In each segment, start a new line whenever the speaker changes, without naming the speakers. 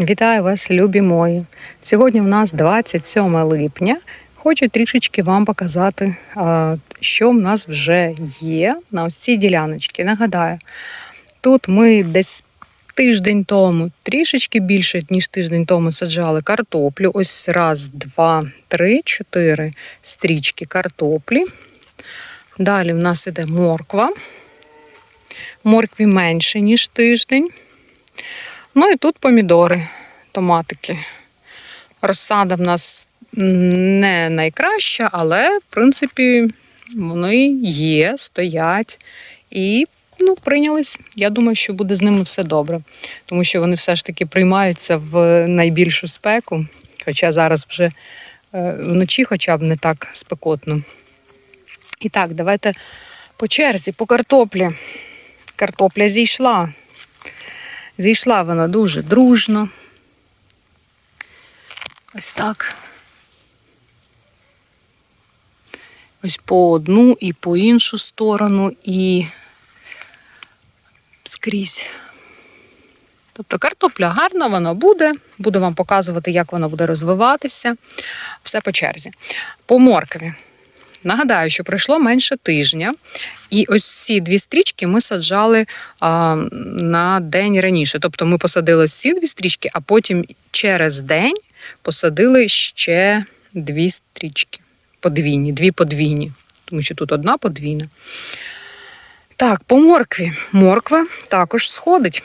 Вітаю вас, любі мої. Сьогодні в нас 27 липня. Хочу трішечки вам показати, що в нас вже є на ось цій діляночці. Нагадаю, тут ми десь тиждень тому, трішечки більше, ніж тиждень тому саджали картоплю. Ось раз, два, три, чотири стрічки картоплі. Далі в нас іде морква. Моркві менше, ніж тиждень. Ну і тут помідори, томатики. Розсада в нас не найкраща, але, в принципі, вони є, стоять і ну, прийнялись. Я думаю, що буде з ними все добре, тому що вони все ж таки приймаються в найбільшу спеку. Хоча зараз вже е, вночі хоча б не так спекотно. І так, давайте по черзі, по картоплі. Картопля зійшла. Зійшла вона дуже дружно. Ось так. Ось по одну і по іншу сторону, і скрізь. Тобто картопля гарна, вона буде. Буду вам показувати, як вона буде розвиватися. Все по черзі. По моркві. Нагадаю, що пройшло менше тижня, і ось ці дві стрічки ми саджали а, на день раніше. Тобто ми посадили ці дві стрічки, а потім через день посадили ще дві стрічки. Подвійні, дві подвійні, тому що тут одна подвійна. Так, по моркві. Морква також сходить.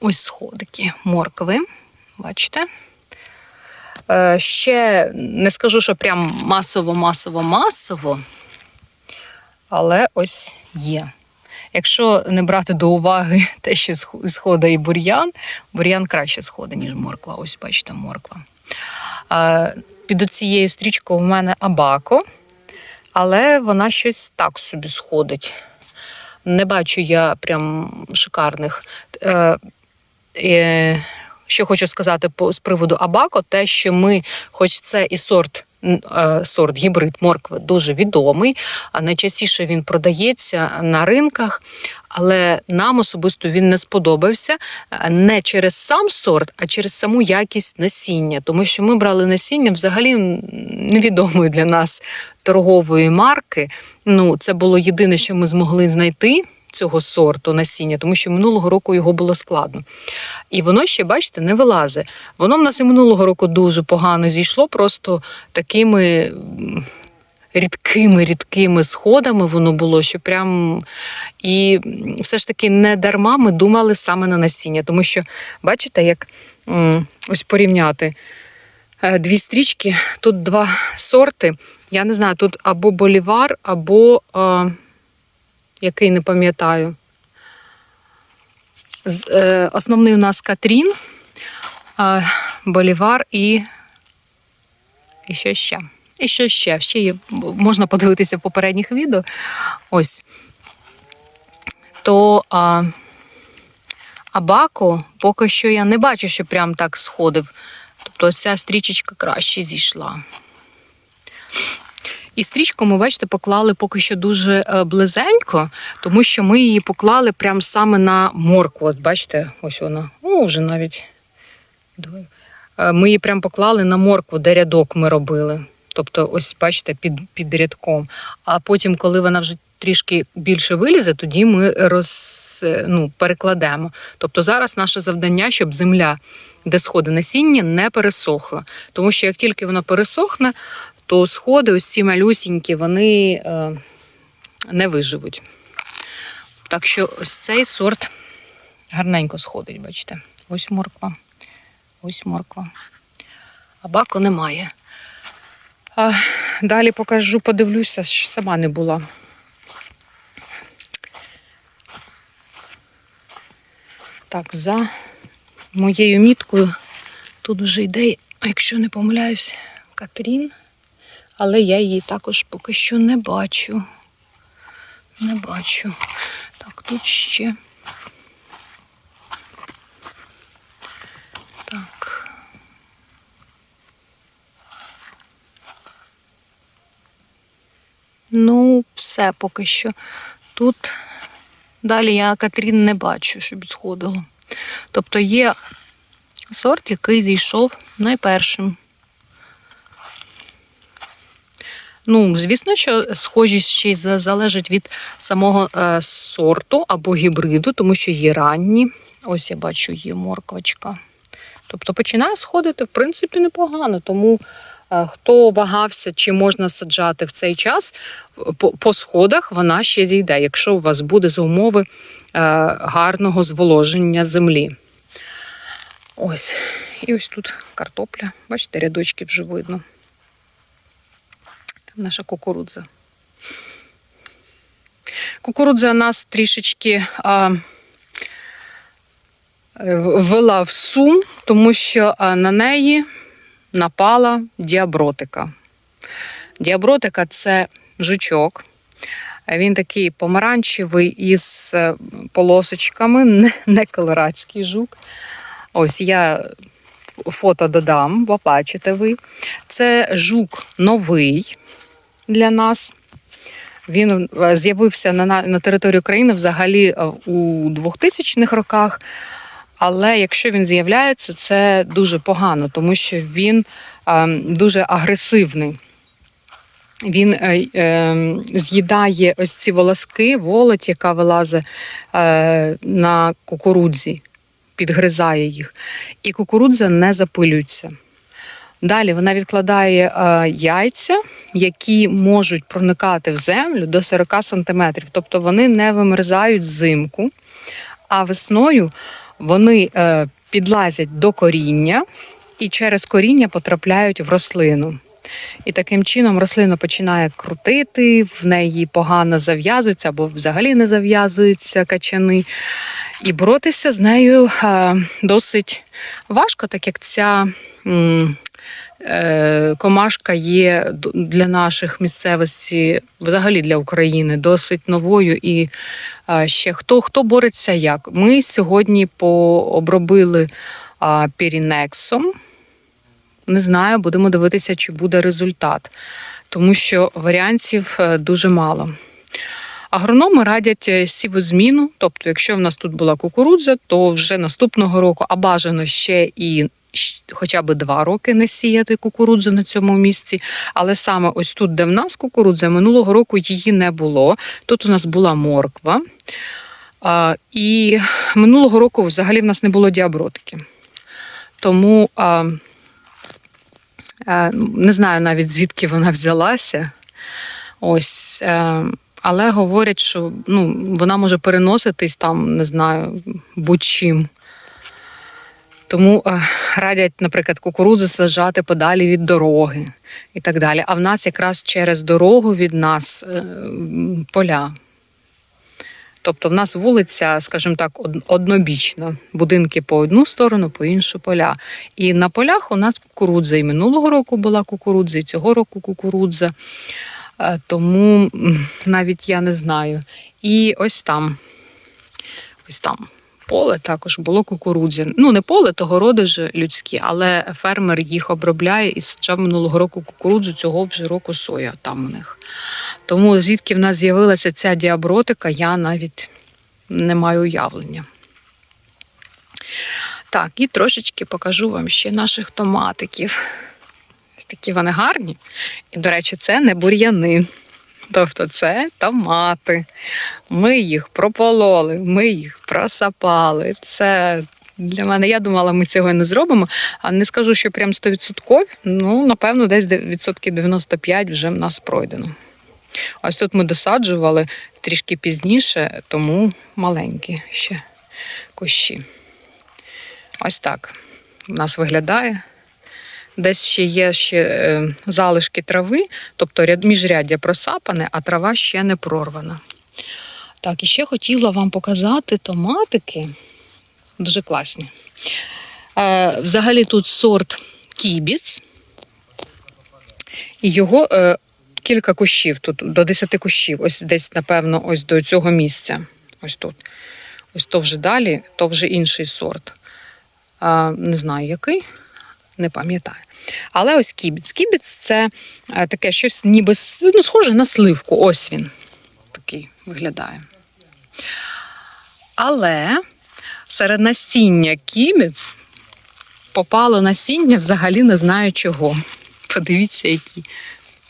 Ось сходики моркви. Бачите? Е, Ще не скажу, що прям масово, масово, масово, але ось є. Якщо не брати до уваги те, що сх- сходить і бур'ян, бур'ян краще сходить, ніж морква. Ось бачите, морква. Е, Під цією стрічкою в мене абако, але вона щось так собі сходить. Не бачу я прям шикарних. Е, що хочу сказати по з приводу Абако, те, що ми, хоч це і сорт. е, Сорт гібрид моркви дуже відомий, а найчастіше він продається на ринках, але нам особисто він не сподобався е, не через сам сорт, а через саму якість насіння. Тому що ми брали насіння взагалі невідомої для нас торгової марки. Ну, це було єдине, що ми змогли знайти цього сорту насіння, тому що минулого року його було складно. І воно ще, бачите, не вилазить. Воно в нас і минулого року дуже погано зійшло, просто такими рідкими, рідкими сходами воно було, що прям і все ж таки не дарма ми думали саме на насіння, тому що, бачите, як ось порівняти. е, Дві стрічки, тут два сорти. Я не знаю, тут або болівар, або е, який не пам'ятаю. Е, Основний у нас Катрін, Болівар і, і що ще? І що ще? Ще є, можна подивитися в попередніх відео. Ось. То а, Абако поки що я не бачу, що прям так сходив. Тобто ця стрічечка краще зійшла. І стрічку ми, бачите, поклали поки що дуже е, близенько, тому що ми її поклали прямо саме на моркву. От бачите, ось вона. О, вже навіть. Е, Ми її прямо поклали на моркву, де рядок ми робили. Тобто, ось бачите, під, під рядком. А потім, коли вона вже трішки більше вилізе, тоді ми роз, е, ну, перекладемо. Тобто зараз наше завдання, щоб земля, де сходи насіння, не пересохла. Тому що як тільки вона пересохне, то сходи, ось ці малюсінькі, вони е, не виживуть. Так що ось цей сорт гарненько сходить, бачите. Ось морква, ось морква. А баку немає. А, далі покажу, подивлюся, що сама не була. Так, за моєю міткою тут вже йде, якщо не помиляюсь, Катрін. Але я її також поки що не бачу. Не бачу. Так, тут ще. Так. Ну, все поки що. Тут далі я Катрін не бачу, щоб сходило. Тобто є сорт, який зійшов найпершим. Ну, звісно, що схожість ще й залежить від самого е, сорту або гібриду, тому що є ранні. Ось я бачу, є морквочка. Тобто починає сходити, в принципі, непогано. Тому е, хто вагався, чи можна саджати в цей час, по, сходах вона ще зійде, якщо у вас буде за умови е, гарного зволоження землі. Ось. І ось тут картопля. Бачите, рядочки вже видно. Наша кукурудза. Кукурудза нас трішечки а, е, ввела в сум, тому що на неї напала діабротика. Діабротика це жучок. Він такий помаранчевий із е, полосочками, не, колорадський жук. Ось я фото додам, бо бачите ви. Це жук новий для нас. Він е, з'явився на, на, території України взагалі е, у 2000-х роках. Але якщо він з'являється, це дуже погано, тому що він е, дуже агресивний. Він е, е, з'їдає ось ці волоски, волоть, яка вилазить е, на кукурудзі, підгризає їх. І кукурудза не запилюється. Далі вона відкладає е, яйця, які можуть проникати в землю до 40 см. Тобто вони не вимерзають взимку, а весною вони е, підлазять до коріння і через коріння потрапляють в рослину. І таким чином рослина починає крутити, в неї погано зав'язуються або взагалі не зав'язуються качани. І боротися з нею е, досить важко, так як ця комашка є для наших місцевості, взагалі для України, досить новою. І е, ще хто, хто бореться як? Ми сьогодні пообробили пірінексом. Не знаю, будемо дивитися, чи буде результат, тому що варіантів е, дуже мало. Агрономи радять е, сівозміну, тобто, якщо в нас тут була кукурудза, то вже наступного року, а бажано ще і хоча б два роки не сіяти кукурудзу на цьому місці. Але саме ось тут, де в нас кукурудза, минулого року її не було. Тут у нас була морква. А, і минулого року взагалі в нас не було діабротики. Тому а, а, не знаю навіть звідки вона взялася. Ось. Е, але говорять, що ну, вона може переноситись там, не знаю, будь-чим. Тому е, радять, наприклад, кукурудзу саджати подалі від дороги і так далі. А в нас якраз через дорогу від нас е, поля. Тобто в нас вулиця, скажімо так, однобічна. Будинки по одну сторону, по іншу поля. І на полях у нас кукурудза. І минулого року була кукурудза, і цього року кукурудза. Е, Тому навіть я не знаю. І ось там, ось там поле також було кукурудзя. Ну, не поле, то городи ж людські, але фермер їх обробляє і саджав минулого року кукурудзу, цього вже року соя там у них. Тому звідки в нас з'явилася ця діабротика, я навіть не маю уявлення. Так, і трошечки покажу вам ще наших томатиків. Такі вони гарні. І, до речі, це не бур'яни. Тобто це томати. Ми їх пропололи, ми їх просапали. Це для мене, я думала, ми цього не зробимо. А не скажу, що прям 100%, ну, напевно, десь де- відсотків 95 вже в нас пройдено. Ось тут ми досаджували трішки пізніше, тому маленькі ще кущі. Ось так у нас виглядає. Десь ще є ще е, залишки трави, тобто міжряддя просапане, а трава ще не прорвана. Так, і ще хотіла вам показати томатики. Дуже класні. Е, взагалі тут сорт кібіц. І його е, кілька кущів, тут до 10 кущів. Ось десь, напевно, ось до цього місця. Ось тут. Ось то вже далі, то вже інший сорт. Е, не знаю який, не пам'ятаю. Але ось кібіц. Кібіц це е, таке щось ніби ну, схоже на сливку. Ось він такий виглядає. Але серед насіння кімець попало насіння взагалі не знаю чого. Подивіться, які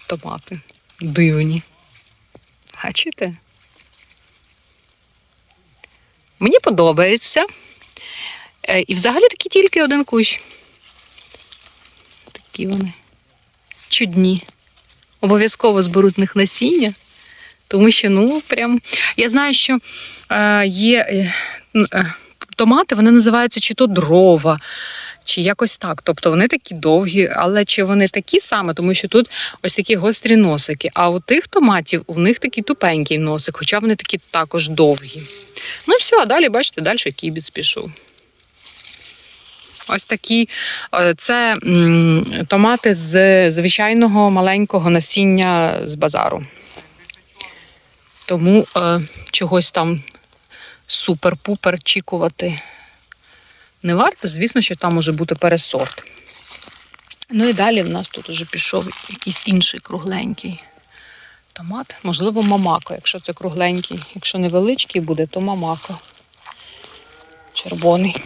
томати дивні. Бачите? Мені подобається. Е, І взагалі такі тільки один кущ. Такі вони чудні. Обов'язково зберуть них насіння, тому що, ну, прям. Я знаю, що е, є е, е, томати, вони називаються чи то дрова, чи якось так. Тобто вони такі довгі, але чи вони такі саме, тому що тут ось такі гострі носики. А у тих томатів у них такий тупенький носик, хоча вони такі також довгі. Ну і все, а далі, бачите, далі кібіц пішов. Ось такі е, це томати з звичайного маленького насіння з базару. Тому е, чогось там супер-пупер чікувати не варто. Звісно, що там може бути пересорт. Ну і далі в нас тут уже пішов якийсь інший кругленький томат. Можливо, мамако, якщо це кругленький. Якщо невеличкий буде, то мамако. Червоний.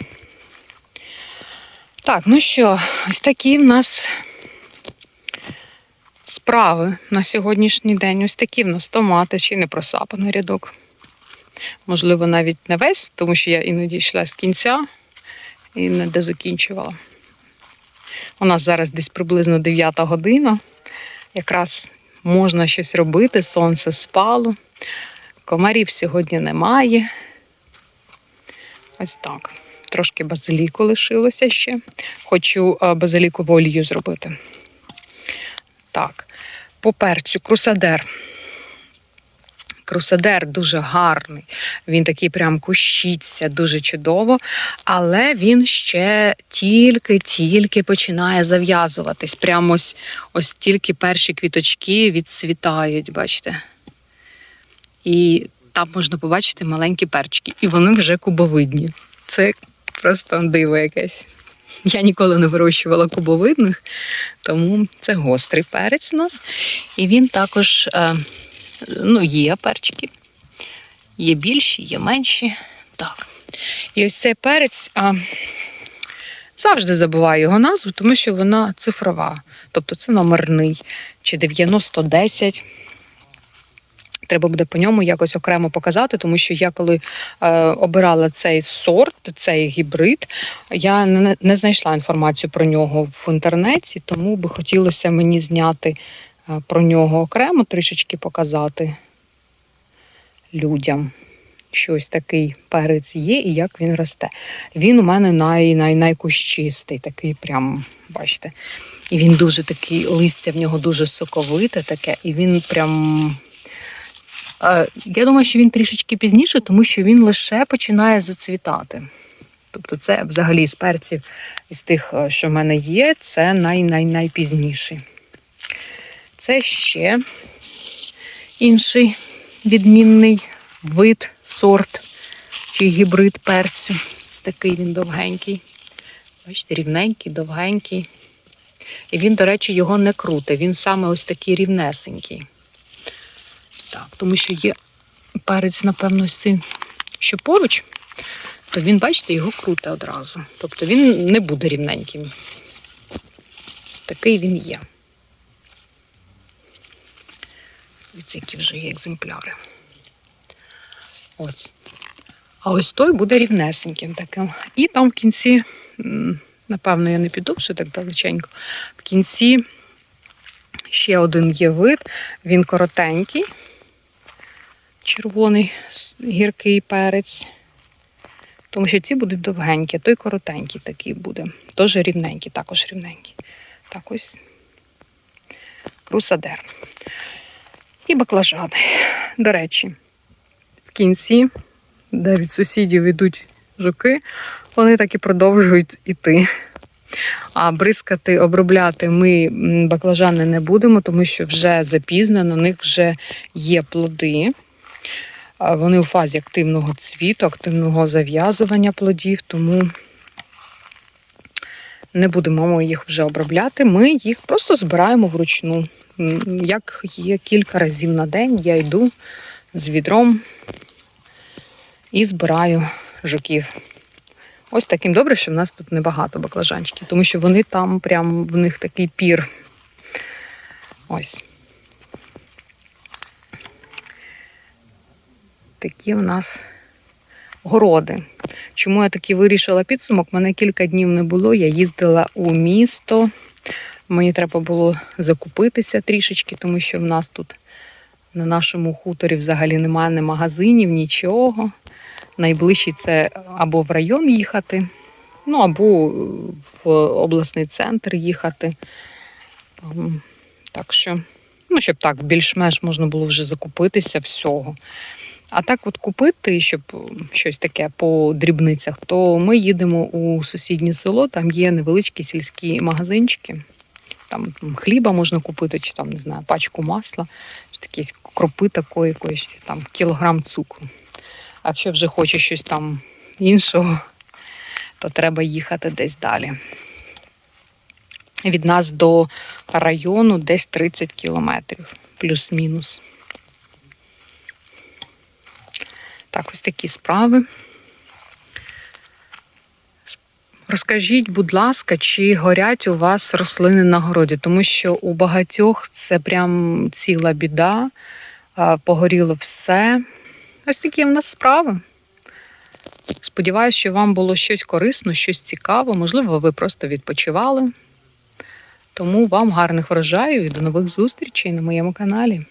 Так, ну що, ось такі в нас справи на сьогоднішній день. Ось такі в нас томати, чи не просапаний рядок. Можливо, навіть не весь, тому що я іноді йшла з кінця і не дозакінчувала. У нас зараз десь приблизно 9 година. Якраз можна щось робити, сонце спало. Комарів сьогодні немає. Ось так. Трошки базиліку лишилося ще. Хочу е, базилікову олію зробити. Так, по перцю крусадер. Крусадер дуже гарний. Він такий прям кущиться, дуже чудово. Але він ще тільки-тільки починає зав'язуватись. Прямо ось, ось тільки перші квіточки відцвітають, бачите. І там можна побачити маленькі перчики. І вони вже кубовидні. Це просто диво якесь. Я ніколи не вирощувала кубовидних, тому це гострий перець у нас. І він також е, ну, є перчики. Є більші, є менші. Так. І ось цей перець а, завжди забуваю його назву, тому що вона цифрова. Тобто це номерний чи 9010. Треба буде по ньому якось окремо показати, тому що я коли е, обирала цей сорт, цей гібрид, я не, не знайшла інформацію про нього в інтернеті, тому би хотілося мені зняти е, про нього окремо, трішечки показати людям. що ось такий перець є і як він росте. Він у мене най, най, найкущистий, такий прям, бачите. І він дуже такий, листя в нього дуже соковите таке, і він прям. Я думаю, що він трішечки пізніше, тому що він лише починає зацвітати. Тобто, це взагалі з перців із тих, е, що в мене є, це най-най-найпізніший. Це ще інший відмінний вид, сорт чи гібрид перцю. Ось такий він довгенький. Бачите, рівненький, довгенький. І він, до речі, його не круте. Він саме ось такий рівнесенький. Так, тому що є перець, напевно, цей, що поруч, то він, бачите, його круте одразу. Тобто він не буде рівненьким. Такий він є. Ось які вже є екземпляри. Ось. А ось той буде рівнесеньким таким. І там в кінці, напевно, я не піду вже так далеченько. В кінці ще один є вид, він коротенький, червоний гіркий перець. Тому що ці будуть довгенькі, а той коротенький такий буде. Теж рівненький, також рівненький. Так ось крусадер. І баклажани. До речі, в кінці, де від сусідів йдуть жуки, вони так і продовжують іти. А бризкати, обробляти ми баклажани не будемо, тому що вже запізно, на них вже є плоди. Вони у фазі активного цвіту, активного зав'язування плодів, тому не будемо їх вже обробляти. Ми їх просто збираємо вручну. Як є кілька разів на день, я йду з відром і збираю жуків Ось таким добре, що в нас тут небагато баклажанчиків, тому що вони там прям в них такий пір. Ось. Такі у нас городи. Чому я таки вирішила підсумок? Мене кілька днів не було. Я їздила у місто. Мені треба було закупитися трішечки, тому що в нас тут на нашому хуторі взагалі немає ні магазинів, нічого. Найближчий це або в район їхати, ну або в обласний центр їхати. Ем, Так що, ну, щоб так, більш-менш можна було вже закупитися всього. А так, от купити, щоб щось таке по дрібницях, то ми їдемо у сусіднє село, там є невеличкі сільські магазинчики. Там хліба можна купити, чи там, не знаю, пачку масла, чи такі кропи такої, якоїсь там кілограм цукру. А якщо вже хочеш щось там іншого, то треба їхати десь далі. Від нас до району десь 30 кілометрів, плюс-мінус. Так, ось такі справи. Розкажіть, будь ласка, чи горять у вас рослини на городі, тому що у багатьох це прям ціла біда, погоріло все. Ось такі в нас справи. Сподіваюсь, що вам було щось корисно, щось цікаво. Можливо, ви просто відпочивали. Тому вам гарних врожаїв і до нових зустрічей на моєму каналі.